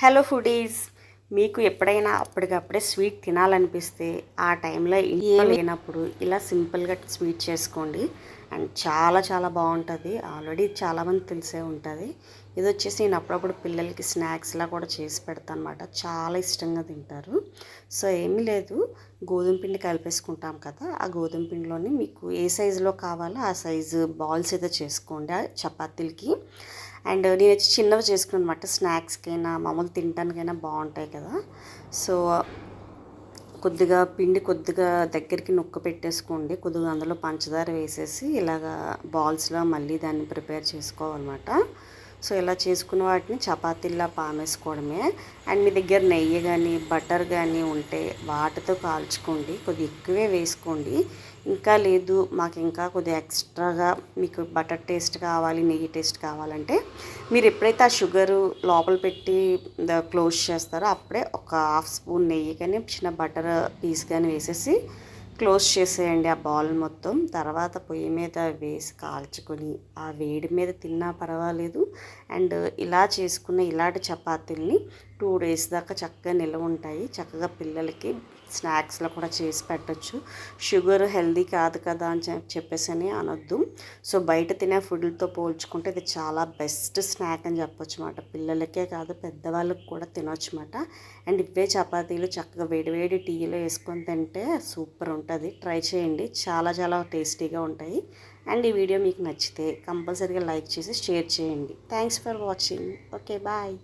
Hello foodies. మీకు ఎప్పుడైనా అప్పటికప్పుడే స్వీట్ తినాలనిపిస్తే ఆ టైంలో ఇంట్లో లేనప్పుడు ఇలా సింపుల్గా స్వీట్ చేసుకోండి. అండ్ చాలా చాలా బాగుంటుంది. ఆల్రెడీ చాలామంది తెలిసే ఉంటుంది. ఇది వచ్చేసి నేను అప్పుడప్పుడు పిల్లలకి స్నాక్స్లా కూడా చేసి పెడతాను అనమాట చాలా ఇష్టంగా తింటారు. సో ఏమీ లేదు. గోధుమ పిండి కలిపేసుకుంటాం కదా ఆ గోధుమ పిండిలోని మీకు ఏ సైజులో కావాలో ఆ సైజు బాల్స్ అయితే చేసుకోండి. ఆ చపాతీలకి. అండ్ నేను వచ్చి చిన్నవి చేసుకున్నాను అనమాట స్నాక్స్కైనా మామూలు తినడానికైనా బాగుంటాయి కదా. సో కొద్దిగా పిండి కొద్దిగా దగ్గరికి నొక్క పెట్టేసుకోండి. కొద్దిగా అందులో పంచదార వేసేసి ఇలాగా బాల్స్లో మళ్ళీ దాన్ని ప్రిపేర్ చేసుకోవాలన్నమాట. సో ఇలా చేసుకున్న వాటిని చపాతీల్లా పామేసుకోవడమే. అండ్ మీ దగ్గర నెయ్యి కానీ బటర్ కానీ ఉంటే వాటితో కాల్చుకోండి కొద్దిగా ఎక్కువే వేసుకోండి. ఇంకా లేదు మాకు ఇంకా కొద్దిగా ఎక్స్ట్రాగా మీకు బటర్ టేస్ట్ కావాలి నెయ్యి టేస్ట్ కావాలంటే మీరు ఎప్పుడైతే ఆ షుగరు లోపల పెట్టి క్లోజ్ చేస్తారో అప్పుడే ఒక హాఫ్ స్పూన్ నెయ్యి కానీ చిన్న బటర్ పీస్ కానీ వేసేసి క్లోజ్ చేసేయండి ఆ బాల్ మొత్తం. తర్వాత పొయ్యి మీద వేసి కాల్చుకొని ఆ వేడి మీద తిన్నా పర్వాలేదు. అండ్ ఇలా చేసుకున్న ఇలాంటి చపాతీల్ని టూ డేస్ దాకా చక్కగా నిల్వ ఉంటాయి. చక్కగా పిల్లలకి స్నాక్స్లో కూడా చేసి పెట్టచ్చు. షుగర్ హెల్దీ కాదు కదా అని చెప్పేసి అని అనొద్దు. సో బయట తినే ఫుడ్లతో పోల్చుకుంటే ఇది చాలా బెస్ట్ స్నాక్ అని చెప్పొచ్చు అనమాట పిల్లలకే కాదు పెద్దవాళ్ళకి కూడా తినొచ్చు అనమాట అండ్ ఇవే చపాతీలు చక్కగా వేడివేడి టీలో వేసుకొని తింటే సూపర్ ఉంటుంది ఉంటుంది. ట్రై చేయండి. చాలా చాలా టేస్టీగా ఉంటాయి. అండ్ ఈ వీడియో మీకు నచ్చితే కంపల్సరీగా లైక్ చేసి షేర్ చేయండి. Thanks for watching okay bye